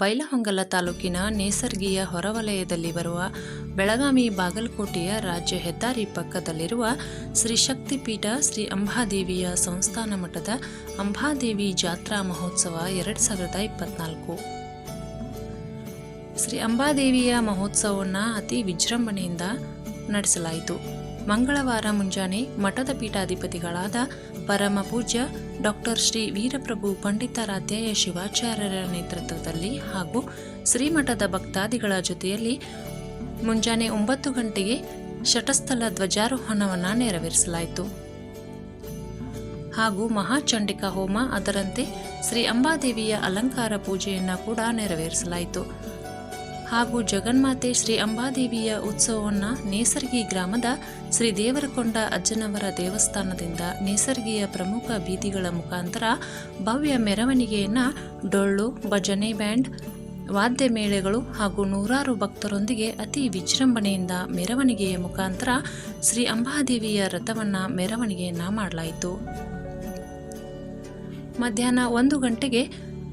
ಬೈಲಹೊಂಗಲ ತಾಲೂಕಿನ ನೇಸರ್ಗಿಯ ಹೊರವಲಯದಲ್ಲಿ ಬರುವ ಬೆಳಗಾವಿ ಬಾಗಲಕೋಟೆಯ ರಾಜ್ಯ ಹೆದ್ದಾರಿ ಪಕ್ಕದಲ್ಲಿರುವ ಶ್ರೀ ಶಕ್ತಿಪೀಠ ಶ್ರೀ ಅಂಬಾದೇವಿಯ ಸಂಸ್ಥಾನ ಮಠದ ಅಂಬಾದೇವಿ ಜಾತ್ರಾ ಮಹೋತ್ಸವ ಎರಡು ಸಾವಿರದ ಇಪ್ಪತ್ನಾಲ್ಕು. ಶ್ರೀ ಅಂಬಾದೇವಿಯ ಮಹೋತ್ಸವವನ್ನು ಅತಿ ವಿಜೃಂಭಣೆಯಿಂದ ನಡೆಸಲಾಯಿತು. ಮಂಗಳವಾರ ಮುಂಜಾನೆ ಮಠದ ಪೀಠಾಧಿಪತಿಗಳಾದ ಪರಮ ಪೂಜ್ಯ ಡಾಕ್ಟರ್ ಶ್ರೀ ವೀರಪ್ರಭು ಪಂಡಿತಾರಾಧ್ಯಾಯ ಶಿವಾಚಾರ್ಯರ ನೇತೃತ್ವದಲ್ಲಿ ಹಾಗೂ ಶ್ರೀಮಠದ ಭಕ್ತಾದಿಗಳ ಜೊತೆಯಲ್ಲಿ ಮುಂಜಾನೆ ಒಂಬತ್ತು ಗಂಟೆಗೆ ಶಟಸ್ಥಲ ಧ್ವಜಾರೋಹಣವನ್ನು ನೆರವೇರಿಸಲಾಯಿತು. ಹಾಗೂ ಮಹಾಚಂಡಿಕಾ ಹೋಮ ಅದರಂತೆ ಶ್ರೀ ಅಂಬಾದೇವಿಯ ಅಲಂಕಾರ ಪೂಜೆಯನ್ನು ಕೂಡ ನೆರವೇರಿಸಲಾಯಿತು. ಹಾಗೂ ಜಗನ್ಮಾತೆ ಶ್ರೀ ಅಂಬಾದೇವಿಯ ಉತ್ಸವವನ್ನು ನೇಸರ್ಗಿ ಗ್ರಾಮದ ಶ್ರೀ ದೇವರಕೊಂಡ ಅಜ್ಜನವರ ದೇವಸ್ಥಾನದಿಂದ ನೇಸರ್ಗಿಯ ಪ್ರಮುಖ ಬೀದಿಗಳ ಮುಖಾಂತರ ಭವ್ಯ ಮೆರವಣಿಗೆಯನ್ನು ಡೊಳ್ಳು, ಭಜನೆ ಬ್ಯಾಂಡ್, ವಾದ್ಯ ಮೇಳೆಗಳು ಹಾಗೂ ನೂರಾರು ಭಕ್ತರೊಂದಿಗೆ ಅತಿ ವಿಜೃಂಭಣೆಯಿಂದ ಮೆರವಣಿಗೆಯ ಮುಖಾಂತರ ಶ್ರೀ ಅಂಬಾದೇವಿಯ ರಥವನ್ನು ಮೆರವಣಿಗೆಯನ್ನು ಮಾಡಲಾಯಿತು. ಮಧ್ಯಾಹ್ನ ಒಂದು ಗಂಟೆಗೆ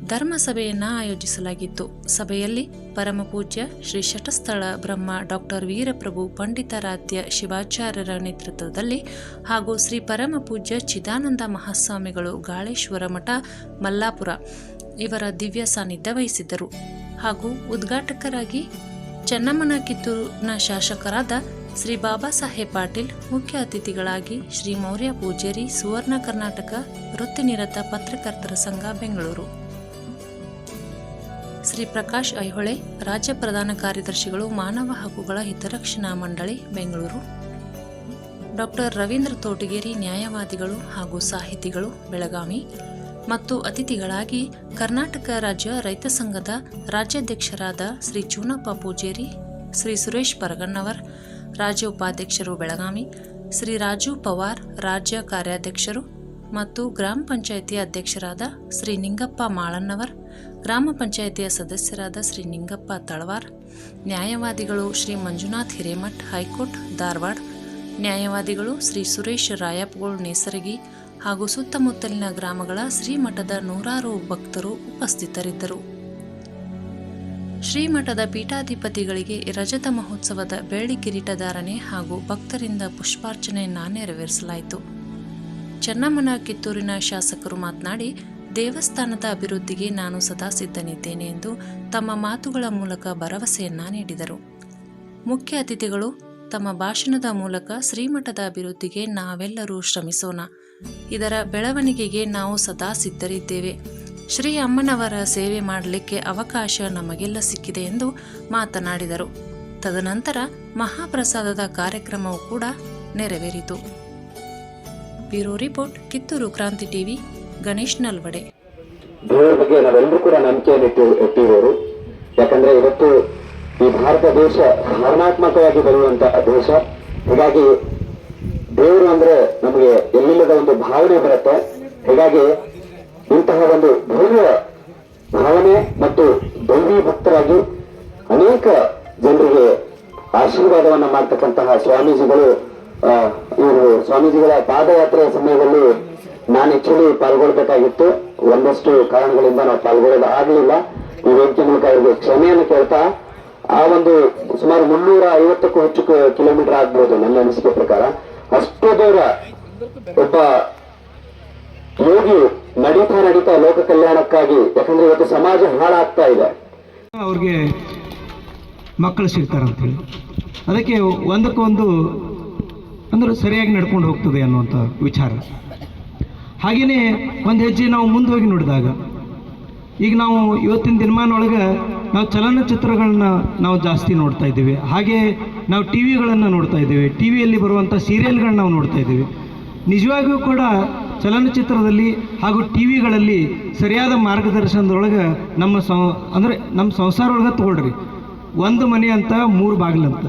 ಧರ್ಮ ಸಭೆಯನ್ನು ಆಯೋಜಿಸಲಾಗಿತ್ತು. ಸಭೆಯಲ್ಲಿ ಪರಮಪೂಜ್ಯ ಶ್ರೀ ಶಟಸ್ಥಳ ಬ್ರಹ್ಮ ಡಾಕ್ಟರ್ ವೀರಪ್ರಭು ಪಂಡಿತಾರಾಧ್ಯ ಶಿವಾಚಾರ್ಯರ ನೇತೃತ್ವದಲ್ಲಿ ಹಾಗೂ ಶ್ರೀ ಪರಮಪೂಜ್ಯ ಚಿದಾನಂದ ಮಹಾಸ್ವಾಮಿಗಳು ಗಾಳೇಶ್ವರ ಮಠ, ಮಲ್ಲಾಪುರ ಇವರ ದಿವ್ಯ ಸಾನ್ನಿಧ್ಯ ವಹಿಸಿದ್ದರು. ಹಾಗೂ ಉದ್ಘಾಟಕರಾಗಿ ಚೆನ್ನಮ್ಮನ ಕಿತ್ತೂರಿನ ಶಾಸಕರಾದ ಶ್ರೀ ಬಾಬಾ ಸಾಹೇಬ್ ಪಾಟೀಲ್, ಮುಖ್ಯ ಅತಿಥಿಗಳಾಗಿ ಶ್ರೀ ಮೌರ್ಯ ಪೂಜೇರಿ, ಸುವರ್ಣ ಕರ್ನಾಟಕ ವೃತ್ತಿನಿರತ ಪತ್ರಕರ್ತರ ಸಂಘ ಬೆಂಗಳೂರು. ಶ್ರೀ ಪ್ರಕಾಶ್ ಐಹೊಳೆ, ರಾಜ್ಯ ಪ್ರಧಾನ ಕಾರ್ಯದರ್ಶಿಗಳು, ಮಾನವ ಹಕ್ಕುಗಳ ಹಿತರಕ್ಷಣಾ ಮಂಡಳಿ, ಬೆಂಗಳೂರು. ಡಾಕ್ಟರ್ ರವೀಂದ್ರ ತೋಟಗೇರಿ, ನ್ಯಾಯವಾದಿಗಳು ಹಾಗೂ ಸಾಹಿತಿಗಳು, ಬೆಳಗಾವಿ. ಮತ್ತು ಅತಿಥಿಗಳಾಗಿ ಕರ್ನಾಟಕ ರಾಜ್ಯ ರೈತ ಸಂಘದ ರಾಜ್ಯಾಧ್ಯಕ್ಷರಾದ ಶ್ರೀ ಚೂನಪ್ಪ ಪೂಜೇರಿ, ಶ್ರೀ ಸುರೇಶ್ ಪರಗಣ್ಣವರ್ ರಾಜ್ಯ ಉಪಾಧ್ಯಕ್ಷರು ಬೆಳಗಾವಿ, ಶ್ರೀ ರಾಜು ಪವಾರ್, ರಾಜ್ಯ ಕಾರ್ಯಾಧ್ಯಕ್ಷರು ಮತ್ತು ಗ್ರಾಮ ಪಂಚಾಯಿತಿ ಅಧ್ಯಕ್ಷರಾದ ಶ್ರೀ ನಿಂಗಪ್ಪ ಮಾಳನ್ನವರ್ ಗ್ರಾಮ ಪಂಚಾಯಿತಿಯ ಸದಸ್ಯರಾದ ಶ್ರೀ ನಿಂಗಪ್ಪ ತಳವಾರ್, ನ್ಯಾಯವಾದಿಗಳು ಶ್ರೀ ಮಂಜುನಾಥ್ ಹಿರೇಮಠ್ ಹೈಕೋರ್ಟ್ ಧಾರವಾಡ, ನ್ಯಾಯವಾದಿಗಳು ಶ್ರೀ ಸುರೇಶ್ ರಾಯಪ್ಗೋಳ್ ನೇಸರಗಿ ಹಾಗೂ ಸುತ್ತಮುತ್ತಲಿನ ಗ್ರಾಮಗಳ ಶ್ರೀಮಠದ ನೂರಾರು ಭಕ್ತರು ಉಪಸ್ಥಿತರಿದ್ದರು. ಶ್ರೀಮಠದ ಪೀಠಾಧಿಪತಿಗಳಿಗೆ ರಜತ ಮಹೋತ್ಸವದ ಬೆಳ್ಳಿ ಕಿರೀಟಧಾರಣೆ ಹಾಗೂ ಭಕ್ತರಿಂದ ಪುಷ್ಪಾರ್ಚನೆಯನ್ನು ನೆರವೇರಿಸಲಾಯಿತು ಚೆನ್ನಮ್ಮನ ಕಿತ್ತೂರಿನ ಶಾಸಕರು ಮಾತನಾಡಿ, ದೇವಸ್ಥಾನದ ಅಭಿವೃದ್ಧಿಗೆ ನಾನು ಸದಾ ಸಿದ್ಧನಿದ್ದೇನೆ ಎಂದು ತಮ್ಮ ಮಾತುಗಳ ಮೂಲಕ ಭರವಸೆಯನ್ನ ನೀಡಿದರು. ಮುಖ್ಯ ಅತಿಥಿಗಳು, ತಮ್ಮ ಭಾಷಣದ ಮೂಲಕ ಶ್ರೀಮಠದ ಅಭಿವೃದ್ಧಿಗೆ ನಾವೆಲ್ಲರೂ ಶ್ರಮಿಸೋಣ. ಇದರ ಬೆಳವಣಿಗೆಗೆ ನಾವು ಸದಾ ಸಿದ್ಧರಿದ್ದೇವೆ. ಶ್ರೀ ಅಮ್ಮನವರ ಸೇವೆ ಮಾಡಲಿಕ್ಕೆ ಅವಕಾಶ ನಮಗೆಲ್ಲ ಸಿಕ್ಕಿದೆ ಎಂದು ಮಾತನಾಡಿದರು. ತದನಂತರ ಮಹಾಪ್ರಸಾದದ ಕಾರ್ಯಕ್ರಮವು ಕೂಡ ನೆರವೇರಿತು. ಬ್ಯೂರೋ ರಿಪೋರ್ಟ್, ಕಿತ್ತೂರು ಕ್ರಾಂತಿ ಟಿವಿ, ಗಣೇಶ್ ನಲ್ವಡೆ. ದೇವರ ಬಗ್ಗೆ ನಾವೆಲ್ಲರೂ ಕೂಡ ನಂಬಿಕೆಯನ್ನು ಇಟ್ಟು ಇಟ್ಟಿರೋರು. ಯಾಕಂದ್ರೆ ಇವತ್ತು ಈ ಭಾರತ ದೇಶ ಭಾವನಾತ್ಮಕವಾಗಿ ಬರುವಂತಹ ದೇಶ. ಹೀಗಾಗಿ ದೇವರು ಅಂದ್ರೆ ನಮಗೆ ಎಲ್ಲಿಲ್ಲದ ಒಂದು ಭಾವನೆ ಬರುತ್ತೆ. ಹೀಗಾಗಿ ಇಂತಹ ಒಂದು ಭವ್ಯ ಭಾವನೆ ಮತ್ತು ದೈವಿ ಭಕ್ತರಾಗಿ ಅನೇಕ ಜನರಿಗೆ ಆಶೀರ್ವಾದವನ್ನು ಮಾಡ್ತಕ್ಕಂತಹ ಸ್ವಾಮೀಜಿಗಳು ಇವರು ಸ್ವಾಮೀಜಿಗಳ ಪಾದಯಾತ್ರೆಯ ಸಮಯದಲ್ಲಿ ನಾನು ಆಕ್ಚುಲಿ ಪಾಲ್ಗೊಳ್ಬೇಕಾಗಿತ್ತು. ಒಂದಷ್ಟು ಕಾರಣಗಳಿಂದ ನಾವು ಪಾಲ್ಗೊಳ್ಳೋದು ಆಗಲಿಲ್ಲ. ಈ ವೇದಿಕೆ ಮೂಲಕ ಅವರಿಗೆ ಕ್ಷಮೆಯನ್ನು ಕೇಳ್ತಾ, ಆ ಒಂದು ಸುಮಾರು ಮುನ್ನೂರ ಐವತ್ತಕ್ಕೂ ಹೆಚ್ಚು ಕಿಲೋಮೀಟರ್ ಆಗ್ಬೋದು ನನ್ನ ಅನಿಸಿಕೆ ಪ್ರಕಾರ. ಅಷ್ಟು ದೂರ ಒಬ್ಬ ಯೋಗಿ ನಡೀತಾ ನಡೀತಾ ಲೋಕ ಕಲ್ಯಾಣಕ್ಕಾಗಿ, ಯಾಕಂದ್ರೆ ಇವತ್ತು ಸಮಾಜ ಹಾಳಾಗ್ತಾ ಇದೆ. ಅವ್ರಿಗೆ ಮಕ್ಕಳು ಸಿಗ್ತಾರಂತೇಳಿ ಅದಕ್ಕೆ ಒಂದಕ್ಕೊಂದು ಅಂದ್ರೆ ಸರಿಯಾಗಿ ನಡ್ಕೊಂಡು ಹೋಗ್ತದೆ ಅನ್ನುವಂಥ ವಿಚಾರ. ಹಾಗೆಯೇ ಒಂದು ಹೆಜ್ಜೆ ನಾವು ಮುಂದೆ ಹೋಗಿ ನೋಡಿದಾಗ, ಈಗ ನಾವು ಇವತ್ತಿನ ದಿನಮಾನ ಒಳಗೆ ನಾವು ಚಲನಚಿತ್ರಗಳನ್ನ ನಾವು ಜಾಸ್ತಿ ನೋಡ್ತಾ ಇದ್ದೀವಿ. ಹಾಗೆ ನಾವು ಟಿ ವಿಗಳನ್ನು ನೋಡ್ತಾ ಇದ್ದೀವಿ. ಟಿ ವಿಯಲ್ಲಿ ಬರುವಂಥ ಸೀರಿಯಲ್ಗಳನ್ನ ನಾವು ನೋಡ್ತಾ ಇದ್ದೀವಿ. ನಿಜವಾಗಿಯೂ ಕೂಡ ಚಲನಚಿತ್ರದಲ್ಲಿ ಹಾಗೂ ಟಿ ವಿಗಳಲ್ಲಿ ಸರಿಯಾದ ಮಾರ್ಗದರ್ಶನದೊಳಗೆ ನಮ್ಮ ಸಂ, ಅಂದರೆ ನಮ್ಮ ಸಂಸಾರ ಒಳಗೆ ತಗೊಳ್ರಿ. ಒಂದು ಮನೆ ಅಂತ ಮೂರು ಬಾಗಿಲಂತ.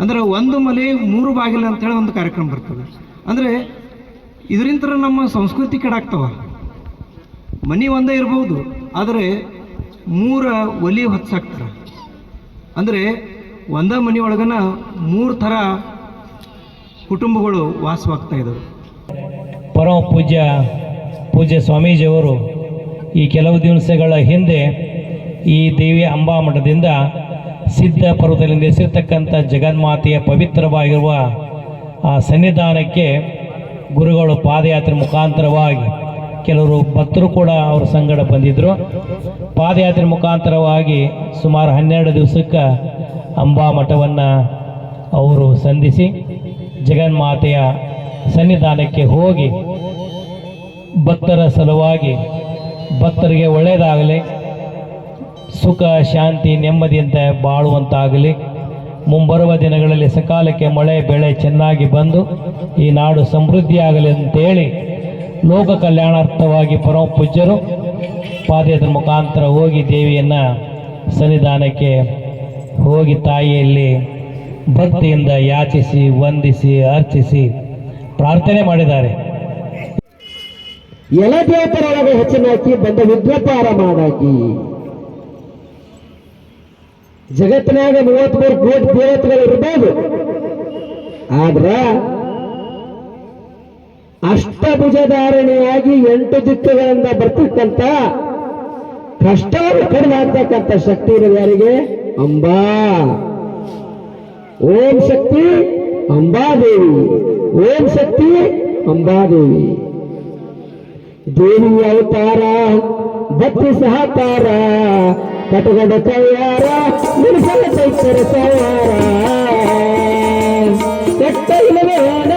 ಅಂದರೆ ಒಂದು ಮಲೆ, ಮೂರು ಬಾಗಿಲು ಅಂತೇಳಿ ಒಂದು ಕಾರ್ಯಕ್ರಮ ಬರ್ತದೆ. ಅಂದರೆ ಇದರಿಂದ ನಮ್ಮ ಸಂಸ್ಕೃತಿ ಕೆಡಾಗ್ತವ. ಮನೆ ಒಂದೇ ಇರ್ಬೋದು, ಆದರೆ ಮೂರ ಒಲಿ ಹೊತ್ಸಾಕ್ತಾರೆ. ಅಂದರೆ ಒಂದೇ ಮನೆ ಒಳಗನ ಮೂರು ಥರ ಕುಟುಂಬಗಳು ವಾಸವಾಗ್ತಾ ಇದ್ದವು ಪರಮ ಪೂಜ್ಯ ಪೂಜ್ಯ ಸ್ವಾಮೀಜಿಯವರು ಈ ಕೆಲವು ದಿವಸಗಳ ಹಿಂದೆ ಈ ದೇವಿ ಅಂಬಾಮಠದಿಂದ ಸಿದ್ಧ ಪರ್ವದಲ್ಲಿ ನೆಲೆಸಿರ್ತಕ್ಕಂಥ ಜಗನ್ಮಾತೆಯ ಪವಿತ್ರವಾಗಿರುವ ಆ ಸನ್ನಿಧಾನಕ್ಕೆ ಗುರುಗಳು ಪಾದಯಾತ್ರೆ ಮುಖಾಂತರವಾಗಿ ಕೆಲವರು ಭಕ್ತರು ಕೂಡ ಅವರ ಸಂಗಡ ಬಂದಿದ್ದರು ಪಾದಯಾತ್ರೆ ಮುಖಾಂತರವಾಗಿ ಸುಮಾರು ಹನ್ನೆರಡು ದಿವಸಕ್ಕೆ ಅಂಬಾ ಮಠವನ್ನು ಅವರು ಸಂಧಿಸಿ ಜಗನ್ಮಾತೆಯ ಸನ್ನಿಧಾನಕ್ಕೆ ಹೋಗಿ ಭಕ್ತರ ಸಲುವಾಗಿ ಭಕ್ತರಿಗೆ ಒಳ್ಳೆಯದಾಗಲಿ ಸುಖ, ಶಾಂತಿ ನೆಮ್ಮದಿಯಿಂದ ಬಾಳುವಂತಾಗಲಿ. ಮುಂಬರುವ ದಿನಗಳಲ್ಲಿ ಸಕಾಲಕ್ಕೆ ಮಳೆ, ಬೆಳೆ ಚೆನ್ನಾಗಿ ಬಂದು ಈ ನಾಡು ಸಮೃದ್ಧಿಯಾಗಲಿ ಅಂತೇಳಿ ಲೋಕ ಕಲ್ಯಾಣಾರ್ಥವಾಗಿ ಪರಮ ಪೂಜ್ಯರು ಪಾದಯಾತ್ರೆ ಮುಖಾಂತರ ಹೋಗಿ ದೇವಿಯನ್ನು ಸನ್ನಿಧಾನಕ್ಕೆ ಹೋಗಿ ತಾಯಿಯಲ್ಲಿ ಭಕ್ತಿಯಿಂದ ಯಾಚಿಸಿ, ವಂದಿಸಿ, ಅರ್ಚಿಸಿ ಪ್ರಾರ್ಥನೆ ಮಾಡಿದ್ದಾರೆ. ಎಲ್ಲ ದೇವತರೊಳಗೆ ಹೆಚ್ಚಿನಾಕಿ ಬಂದ ವಿದ್ವಪಾರ ಮಾಡಾಕಿ ಜಗತ್ತಿನಾಗ ಮೂವತ್ಮೂರು ಕೋಟಿ ದೇವತೆಗಳು ಇರ್ಬೋದು. ಆದ್ರ ಅಷ್ಟಭುಜಧಾರಣೆಯಾಗಿ ಎಂಟು ದಿಕ್ಕುಗಳಿಂದ ಬರ್ತಕ್ಕಂಥ ಕಷ್ಟವನ್ನು ಕಡಿಮೆ ಆಗ್ತಕ್ಕಂಥ ಶಕ್ತಿ ಇರೋದು ಯಾರಿಗೆ? ಅಂಬಾ. ಓಂ ಶಕ್ತಿ ಅಂಬಾದೇವಿ. ಓಂ ಶಕ್ತಿ ಅಂಬಾದೇವಿ. ದೇವಿ ಅವತಾರ, ಭಕ್ತಿ ಸಹಕಾರ ಕಟಗಡ ಕೈಯಾರ ನಿರ್ಸಲ ಚೈತರ ಸವಾರ ಕೆಟ್ಟ ಇಲ್ಲವೇಣ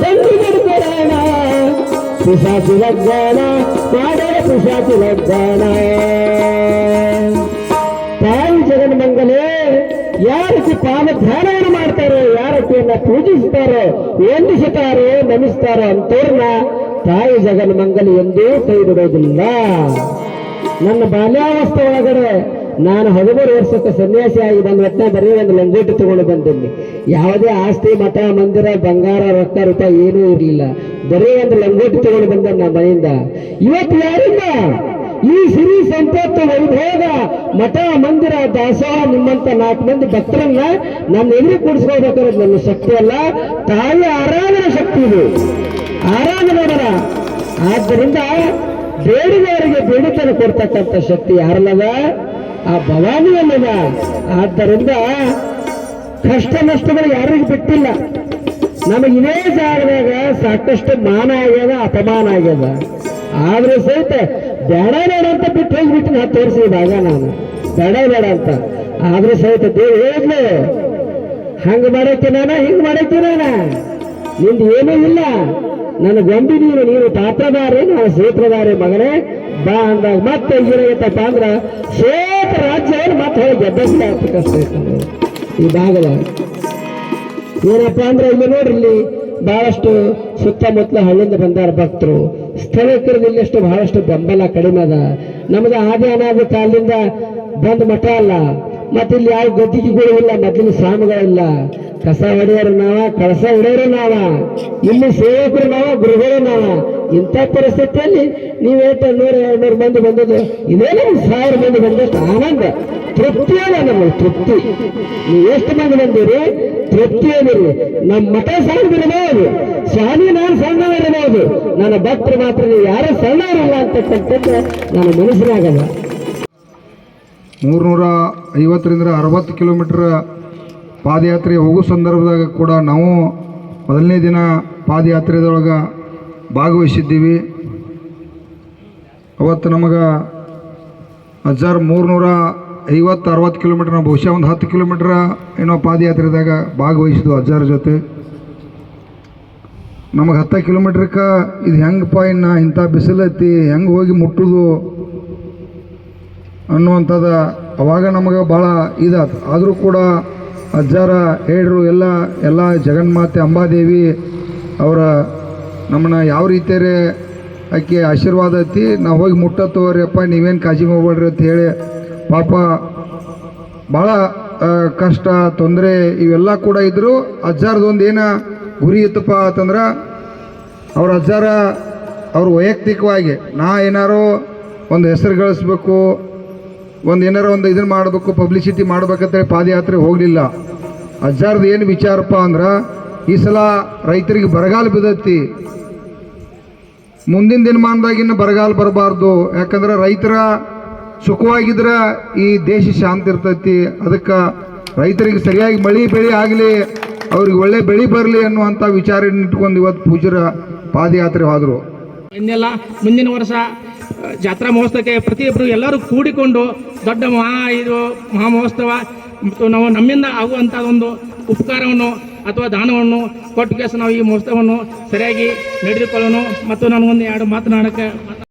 ತಂಡಿಗಡುಗರಾಣ ಪಿಶಾಚಿ ಲಗ್ಗಾನ ಮಾಡರ ಪಿಶಾಚಿ ಲಗ್ಗಾನ. ತಾಯಿ ಜಗನ್ಮಂಗಲೇ, ಯಾರಕ್ಕೆ ಪಾದ ಧ್ಯಾನವನ್ನು ಮಾಡ್ತಾರೋ, ಯಾರಕ್ಕೆಯನ್ನ ಪೂಜಿಸ್ತಾರೋ ವಂದಿಸುತ್ತಾರೋ ನಮಿಸ್ತಾರೋ ಅಂತೋರ್ನ ತಾಯಿ ಜಗನ್ಮಂಗಲಿ ಎಂದೂ ಕೈ ಬಿಡೋದಿಲ್ಲ. ನನ್ನ ಬಾಲ್ಯಾವಸ್ಥೆ ಒಳಗಡೆ ನಾನು ಹದಿಮೂರು ವರ್ಷಕ್ಕೆ ಸನ್ಯಾಸಿ ಆಗಿ ಬಂದ ಹೊತ್ತ ಬರೀ ಒಂದು ಲಂಗೋಟಿ ತಗೊಂಡು ಬಂದಿನಿ ಯಾವುದೇ ಆಸ್ತಿ, ಮಠ, ಮಂದಿರ, ಬಂಗಾರ, ರೊಕ್ಕ ರೂಪ ಏನೂ ಇರಲಿಲ್ಲ. ಬರೀ ಒಂದು ಲಂಗೋಟಿ ತಗೊಂಡು ಬಂದ ನನ್ನ ಮನೆಯಿಂದ. ಇವತ್ತು ಯಾರಿಂದ? ಈ ಸಿರಿ ಸಂಪತ್ತು, ವೈಭೋಗ, ಮಠ, ಮಂದಿರ, ದಾಸೋಹ ನಿಮ್ಮಂತ ನಾಲ್ಕು ಮಂದಿ ಭಕ್ತರನ್ನ ನನ್ನ ಎದುರು ಕೂಡಿಸ್ಕೋಬೇಕಾದ್ರೆ ನನ್ನ ಶಕ್ತಿ ಅಲ್ಲ. ತಾಯಿ ಆರಾಧನೆ ಶಕ್ತಿ ಇದು. ಆರಾಧನೆ ಆದ್ದರಿಂದ ಬೇಡಿದವರಿಗೆ ಬೇಡಿತನ ಕೊಡ್ತಕ್ಕಂಥ ಶಕ್ತಿ ಯಾರಲ್ಲವ? ಆ ಭವಾನಿಯಲ್ಲದ ಆದ್ದರಿಂದ ಕಷ್ಟ ನಷ್ಟಗಳು ಯಾರಿಗೂ ಬಿಟ್ಟಿಲ್ಲ. ನಮಗೆ ಇದೇ ಜಾಗದಾಗ ಸಾಕಷ್ಟು ಮಾನ ಆಗ್ಯದ ಅಪಮಾನ ಆಗ್ಯದ ಆದ್ರೆ ಸಹಿತ ಬೇಡ ಬೇಡ ಅಂತ ಬಿಟ್ಟು ಹೋಗ್ಬಿಟ್ಟು ನಾ ತೋರಿಸಿದಾಗ ನಾನು. ಬೇಡ ಬೇಡ ಅಂತ. ಆದ್ರೆ ಸಹಿತ ದೇವ್ ಹೇಳಿದ್ಲು, ಹಂಗ ಮಾಡಕ್ಕೆ ನಾನ, ಹಿಂಗ್ ಮಾಡಕ್ಕೆ ನಾನ. ನಿಂದು ಏನೂ ಇಲ್ಲ. ನನ್ನ ಗೊಂಬಿ ನೀನು ಪಾತ್ರಧಾರಿ ನಾನು ಕ್ಷೇತ್ರಧಾರೆ ಮಗನೇ. ಬಾ ಅಂದಾಗ ಮತ್ತೆ ಏನಾಗತ್ತಪ್ಪ ಅಂದ್ರ ಕ್ಷೇತ್ರ ರಾಜ್ಯವನ್ನು ಮತ್ತೆ ಹೇಳಿ ಆಗ್ತಕ್ಕಷ್ಟೇ ಈ ಭಾಗದ ಏನಪ್ಪ ಅಂದ್ರೆ ಇಲ್ಲಿ ನೋಡ್ರಿ, ಇಲ್ಲಿ ಬಹಳಷ್ಟು ಸುತ್ತಮುತ್ತಲ ಹಳ್ಳಿಂದ ಬಂದಾರ ಭಕ್ತರು. ಸ್ಥಳೀಕರಿಗೆ ಇಲ್ಲಷ್ಟು ಬಹಳಷ್ಟು ಬೆಂಬಲ ಕಡಿಮೆ ಅದ. ನಮ್ದು ಆದಿ ಅನಾದಿ ಕಾಲದಿಂದ ಬಂದ ಮಠ ಅಲ್ಲ. ಮತ್ತೆ ಇಲ್ಲಿ ಯಾವ ಗದ್ದಿಗೆಗಳು ಇಲ್ಲ, ಮೊದಲಿನ ಸ್ವಾಮಿಗಳಿಲ್ಲ ಕಸ ಹೊಡೆಯೋರು ನಾವ, ಕಳಸ ಹೊಡೆಯೋರು ನಾವ, ಇಲ್ಲಿ ಸೇವಕರು ನಾವ, ಗುರುಗಳು ನಾವ. ಇಂಥ ಪರಿಸ್ಥಿತಿಯಲ್ಲಿ ನೀವು ಎಷ್ಟು ನೂರ ಎರಡ್ನೂರು ಮಂದಿ ಬಂದದ್ದು ಇದೇನೋ ಒಂದು ಸಾವಿರ ಮಂದಿ ಬಂದಷ್ಟು ಆನಂದ. ತೃಪ್ತಿ ಅಲ್ಲ ನಮಗೆ, ತೃಪ್ತಿ. ನೀವು ಎಷ್ಟು ಮಂದಿ ಬಂದಿರಿ? ತೃಪ್ತಿ ಏನಿರಿ ನಮ್ಮ ಮಠ ಸಣ್ಣದಿರಬಹುದು ಸ್ವಾಮಿ ನಾನು ಸಣ್ಣವರಿರಬಹುದು ನನ್ನ ಭಕ್ತರು ಮಾತ್ರ ನೀವು ಯಾರು ಸಣ್ಣವರಿಲ್ಲ ಅಂತಕ್ಕಂಥದ್ದು ನನ್ನ ಮನಸ್ಸಿನಾಗಲ್ಲ. ಮೂರ್ನೂರ ಐವತ್ತರಿಂದ ಅರವತ್ತು ಕಿಲೋಮೀಟ್ರ್ ಪಾದಯಾತ್ರೆ ಹೋಗೋ ಸಂದರ್ಭದಾಗ ಕೂಡ ನಾವು ಮೊದಲನೇ ದಿನ ಪಾದಯಾತ್ರೆದೊಳಗೆ ಭಾಗವಹಿಸಿದ್ದೀವಿ. ಅವತ್ತು ನಮಗೆ ಹಜಾರ್ ಮೂರುನೂರ ಐವತ್ತು ಅರವತ್ತು ಕಿಲೋಮೀಟ್ರ್ ನಾವು ಬಹುಶಃ ಒಂದು ಹತ್ತು ಕಿಲೋಮೀಟ್ರ್ ಏನೋ ಪಾದಯಾತ್ರೆದಾಗ ಭಾಗವಹಿಸಿದ್ವು ಹಜಾರ್ ಜೊತೆ. ನಮಗೆ ಹತ್ತು ಕಿಲೋಮೀಟ್ರಕ್ಕೆ ಇದು ಹೆಂಗಪ್ಪ ಇನ್ನು ಇಂಥ ಬಿಸಿಲೈತಿ ಹೆಂಗೆ ಹೋಗಿ ಮುಟ್ಟುದು ಅನ್ನುವಂಥದ್ದು ಅವಾಗ ನಮಗೆ ಭಾಳ ಇದಾತು. ಆದರೂ ಕೂಡ ಅಜ್ಜಾರ ಹೇಳರು, ಎಲ್ಲ ಎಲ್ಲ ಜಗನ್ಮಾತೆ ಅಂಬಾದೇವಿ ಅವರ ನಮ್ಮನ್ನ ಯಾವ ರೀತಿಯೇ ಆಕೆ ಆಶೀರ್ವಾದ ಐತಿ? ನಾವು ಹೋಗಿ ಮುಟ್ಟ ತಗೋರಿಯಪ್ಪ, ನೀವೇನು ಕಾಜಿ ಮಾಡ್ಬೇಡ್ರಿ ಅಂತ ಹೇಳಿ. ಪಾಪ ಭಾಳ ಕಷ್ಟ, ತೊಂದರೆ ಇವೆಲ್ಲ ಕೂಡ ಇದ್ದರು ಅಜ್ಜಾರದೊಂದು ಏನು ಗುರಿ ಇತ್ತಪ್ಪ ಅಂತಂದ್ರೆ, ಅವ್ರ ಅಜ್ಜಾರ ಅವ್ರು ವೈಯಕ್ತಿಕವಾಗಿ ನಾ ಏನಾರು ಒಂದು ಹೆಸರು ಗಳಿಸ್ಬೇಕು ಒಂದು ಏನಾರ ಒಂದು ಇದನ್ನು ಮಾಡಬೇಕು ಪಬ್ಲಿಸಿಟಿ ಮಾಡ್ಬೇಕಂತೇಳಿ ಪಾದಯಾತ್ರೆ ಹೋಗಲಿಲ್ಲ. ಅಜ್ಜಾರ್ದು ಏನು ವಿಚಾರಪ್ಪ ಅಂದ್ರೆ, ಈ ಸಲ ರೈತರಿಗೆ ಬರಗಾಲ ಬಿದ್ದೈತಿ. ಮುಂದಿನ ದಿನಮಾನದಾಗ ಇನ್ನು ಬರಗಾಲ ಬರಬಾರ್ದು. ಯಾಕಂದ್ರೆ ರೈತರ ಸುಖವಾಗಿದ್ರೆ ಈ ದೇಶ ಶಾಂತಿ ಇರ್ತೈತಿ. ಅದಕ್ಕೆ ರೈತರಿಗೆ ಸರಿಯಾಗಿ ಮಳೆ ಬೆಳೆ ಆಗಲಿ, ಅವ್ರಿಗೆ ಒಳ್ಳೆ ಬೆಳೆ ಬರಲಿ ಅನ್ನುವಂಥ ವಿಚಾರ ಇಟ್ಕೊಂಡು ಇವತ್ತು ಪೂಜರ ಪಾದಯಾತ್ರೆ ಹೋದರು ಮುಂದಿನ ವರ್ಷ ಜಾತ್ರಾ ಮಹೋತ್ಸವಕ್ಕೆ ಪ್ರತಿಯೊಬ್ಬರು ಎಲ್ಲರೂ ಕೂಡಿಕೊಂಡು ದೊಡ್ಡ ಮಹಾ ಇದು ಮಹಾ ಮಹೋತ್ಸವ ಮತ್ತು ನಾವು ನಮ್ಮಿಂದ ಆಗುವಂಥ ಒಂದು ಉಪಕಾರವನ್ನು ಅಥವಾ ದಾನವನ್ನು ಕೊಟ್ಟು ಕೆಸ ನಾವು ಈ ಮಹೋತ್ಸವವನ್ನು ಸರಿಯಾಗಿ ನಡೆದುಕೊಳ್ಳೋಣ ಮತ್ತು ನನಗೊಂದು ಎರಡು ಮಾತನಾಡಕ್ಕೆ